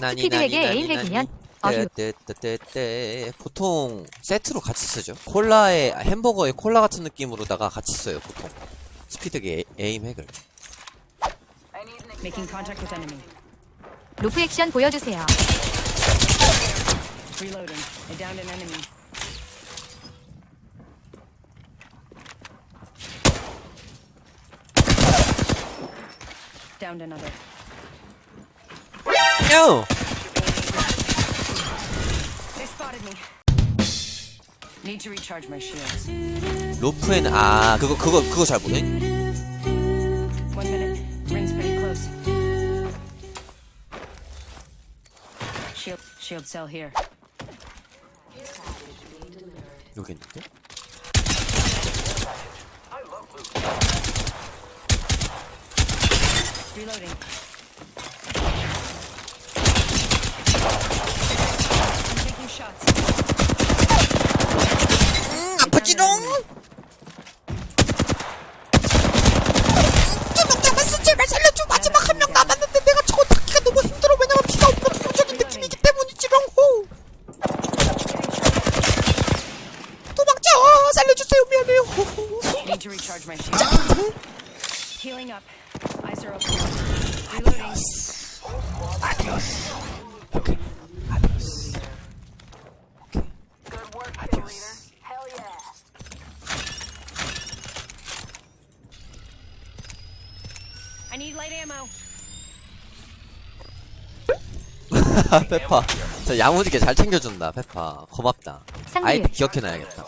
스피드에게 에임 나니. 어휴. 떼떼떼떼 보통 세트로 같이 쓰죠 콜라에 햄버거에 콜라 같은 느낌으로다가 같이 써요 보통 스피드게 에임 핵을 Making contact with enemy. 로프 액션 보여주세요. Reloading. I downed an enemy. Downed another. 야! They spotted me. Need to recharge my shields. 로프엔 아 그거 그거 그거 잘 보네 One minute. Ring's pretty close. Shield, shield cell here. 여기 있는데 Reloading. I'm taking shots. 아프지롱. 좀만 남았어 제발 살려줘 마지막 한 명 남았는데 내가 저거 닫기가 너무 힘들어 왜냐면 피가 없는 부정적인 느낌이기 때문이지롱 호 도망쳐 살려주세요 미안해요 Need to recharge my shield. Healing up. Eyes are open. Reloading. 아디오스 오케이 아디오스 오케이 아디오스 I need light ammo. 페파 저 야무지게 잘 챙겨준다 페파 고맙다. 아이디 기억해놔야겠다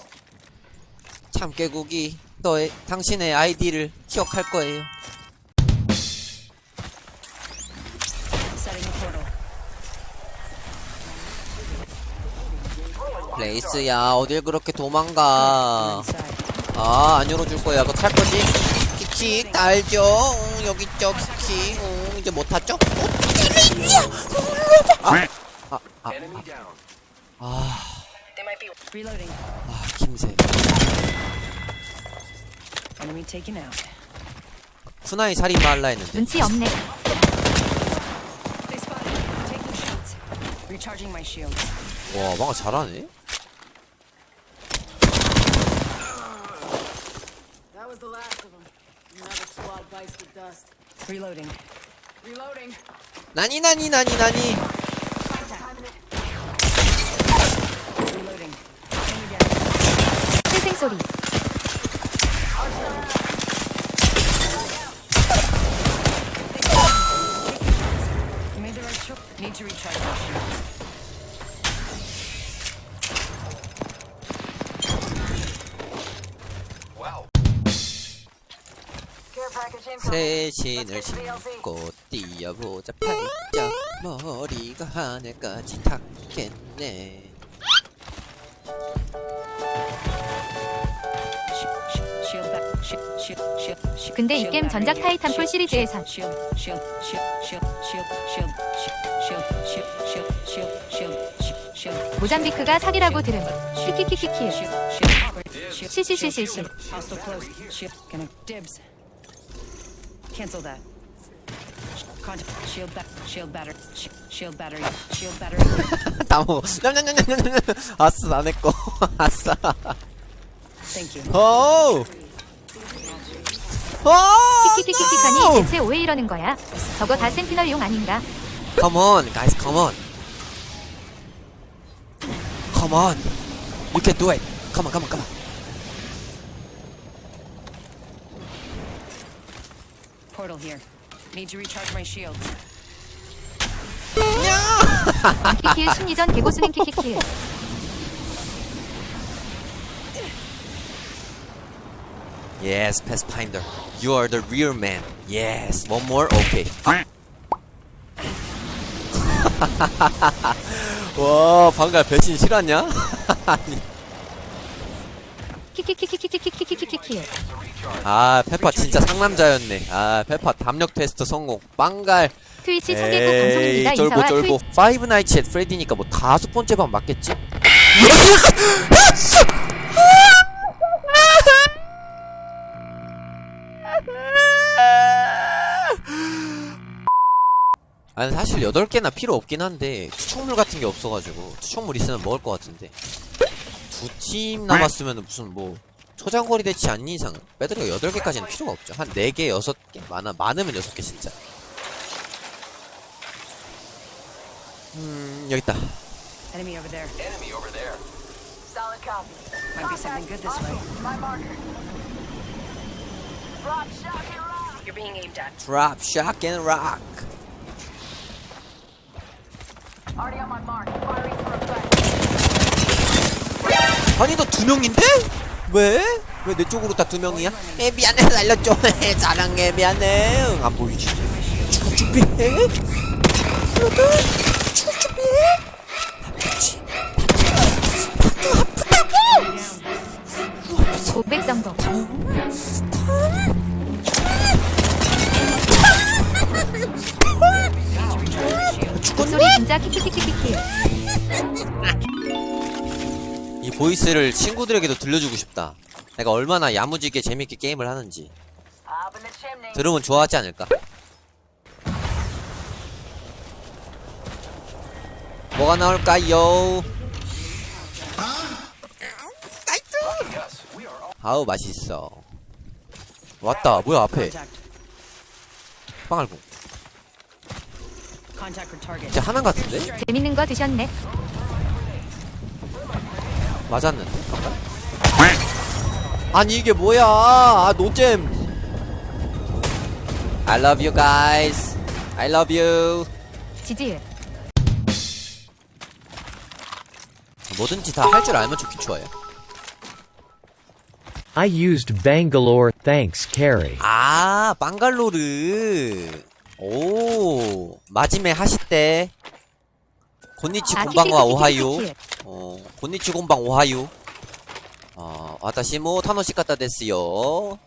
참 깨국이 너의 당신의 아이디를 기억할 거예요. 레이스야 어딜 그렇게 도망가. 아, 안 열어줄 거야. 그거 탈 거지? 킥킥, 달죠? 응, 여기 있죠, 킥킥. 응, 이제 못 탔죠? 어, 아, 아, 아, 아, Reloading. 아, 김새. Enemy taken out. 후나이 살인마 할라 했는데. 눈치 없네. They spotted me. Taking shots. Recharging my shields. 와, 망가 잘하네? That was the last of them. Another squad bites the dust. Reloading. Reloading. 나니, 나니, 나니, 나니. Reloading. Enemy down. 필생 소리. Choice. Need to recharge my shields. 새 신을 신고 뛰어보자 팔짝 머리가 하늘까지 닿겠네 근데 이 게임 전작 타이탄폴 시리즈에선 모잠비크가 사기라고 들음 키키키키키 시시시시시 Cancel that. Contact. Shield ba shield battery. Shield battery. Shield battery. 나무. 냠냠냠냠냠냠. 아싸 나내 거. 아싸. Thank you. 오. 오! 키키키키하니 대체 왜 이러는 거야? 저거 다 센티널 용 아닌가? Come on, guys, come on. Come on. You can do it. Come on, come on, come on. Portal here. Need to recharge my shields. 키키의 심리전 개고수는 키키키. Yes, Pathfinder. You are the real man. Yes. One more? Okay. 와, 방금 배신 실화냐? 키키키키키키키키키키키. 아, 페파 진짜 상남자였네. 아, 페파 담력 테스트 성공. 빵갈. 트위치 청개국 방송입니다. 쫄보. 트위치. 파이브 나이츠 앳 프레디니까 뭐 다섯 번째 방 맞겠지? 아니 사실 8개나 필요 없긴 한데 투척물 같은 게 없어가지고 투척물 있으면 먹을 것 같은데 두 팀 남았으면 무슨 뭐 초장거리 대치 아닌 이상 배터리가 8개까지는 필요가 없죠 한 4개 6개 많아 많으면 6개 진짜 음 여기 있다 Enemy over there. Solid copy. Might be something good this way. My marker. Drop shot and rock. You're being aimed at. Drop, shock, and rock Already on my mark. Firing for effect. 아니 너 두 명인데? 왜? 왜 내 쪽으로 다 두 명이야? 에 미안해 날렸죠 사랑해 미안해 응, 안 보이지 준비해 그러 500 정도. 목소리 진짜 키키키키키키. 이 보이스를 친구들에게도 들려주고 싶다 내가 얼마나 야무지게 재밌게 게임을 하는지. 들으면 좋아하지 않을까? 뭐가 나올까요? 아우 맛있어 왔다 뭐야 앞에. 빵알고. 진짜 하나 같은데? 재밌는 거 드셨네. 맞았는데? 아까? 아니 이게 뭐야 아 노잼 I love you guys I love you 지지율. 뭐든지 다 할 줄 알면 좋긴 좋아요 I used Bangalore, thanks Carrie. 아, 빵갈로르. 오, 마지막에 하시대. 곤니치 아, 곤방와 키키키키키키. 오하요. 어, 곤니치 곤방 오하요. 어, 와타시 모 타노시 카타 데스요. 어,